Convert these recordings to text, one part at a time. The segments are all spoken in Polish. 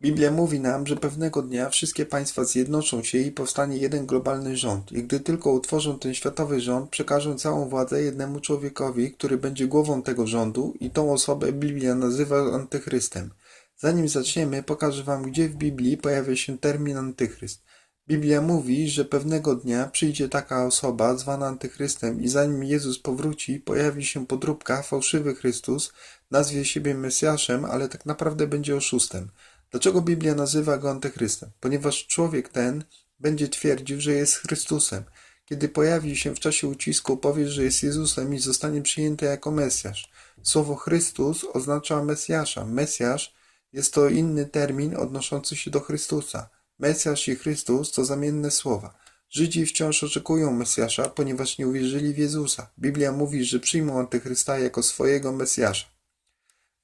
Biblia mówi nam, że pewnego dnia wszystkie państwa zjednoczą się i powstanie jeden globalny rząd. I gdy tylko utworzą ten światowy rząd, przekażą całą władzę jednemu człowiekowi, który będzie głową tego rządu i tą osobę Biblia nazywa antychrystem. Zanim zaczniemy, pokażę wam, gdzie w Biblii pojawia się termin antychryst. Biblia mówi, że pewnego dnia przyjdzie taka osoba zwana antychrystem i zanim Jezus powróci, pojawi się podróbka, fałszywy Chrystus, nazwie siebie Mesjaszem, ale tak naprawdę będzie oszustem. Dlaczego Biblia nazywa go antychrystem? Ponieważ człowiek ten będzie twierdził, że jest Chrystusem. Kiedy pojawi się w czasie ucisku, powie, że jest Jezusem i zostanie przyjęty jako Mesjasz. Słowo Chrystus oznacza Mesjasza. Mesjasz jest to inny termin odnoszący się do Chrystusa. Mesjasz i Chrystus to zamienne słowa. Żydzi wciąż oczekują Mesjasza, ponieważ nie uwierzyli w Jezusa. Biblia mówi, że przyjmą Antychrysta jako swojego Mesjasza.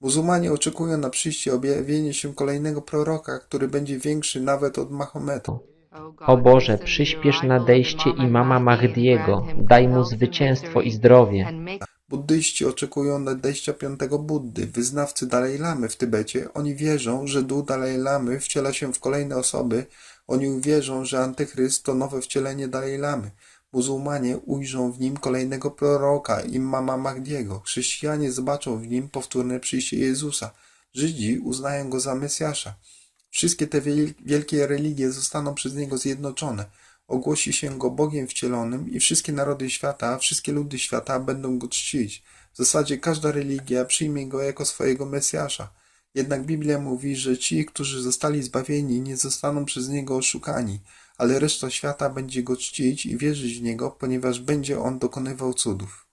Muzułmanie oczekują na przyjście objawienie się kolejnego proroka, który będzie większy nawet od Mahometa. O Boże, przyśpiesz nadejście imama Mahdiego, daj mu zwycięstwo i zdrowie. Buddyści oczekują nadejścia piątego Buddy. Wyznawcy Dalaj Lamy w Tybecie, oni wierzą, że duch Dalaj Lamy wciela się w kolejne osoby. Oni uwierzą, że Antychryst to nowe wcielenie Dalaj Lamy. Muzułmanie ujrzą w nim kolejnego proroka, imama Mahdiego. Chrześcijanie zobaczą w nim powtórne przyjście Jezusa. Żydzi uznają go za Mesjasza. Wszystkie te wiel- wielkie religie zostaną przez niego zjednoczone. Ogłosi się go Bogiem wcielonym i wszystkie narody świata, wszystkie ludy świata będą go czcić. W zasadzie każda religia przyjmie go jako swojego Mesjasza. Jednak Biblia mówi, że ci, którzy zostali zbawieni, nie zostaną przez niego oszukani, ale reszta świata będzie go czcić i wierzyć w niego, ponieważ będzie on dokonywał cudów.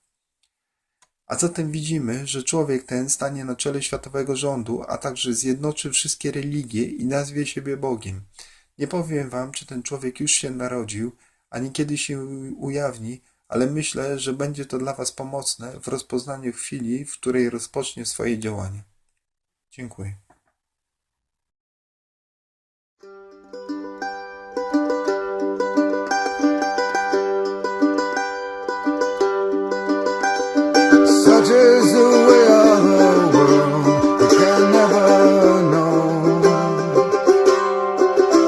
A zatem widzimy, że człowiek ten stanie na czele światowego rządu, a także zjednoczy wszystkie religie i nazwie siebie Bogiem. Nie powiem wam, czy ten człowiek już się narodził, ani kiedy się ujawni, ale myślę, że będzie to dla was pomocne w rozpoznaniu chwili, w której rozpocznie swoje działanie. Dziękuję. just the way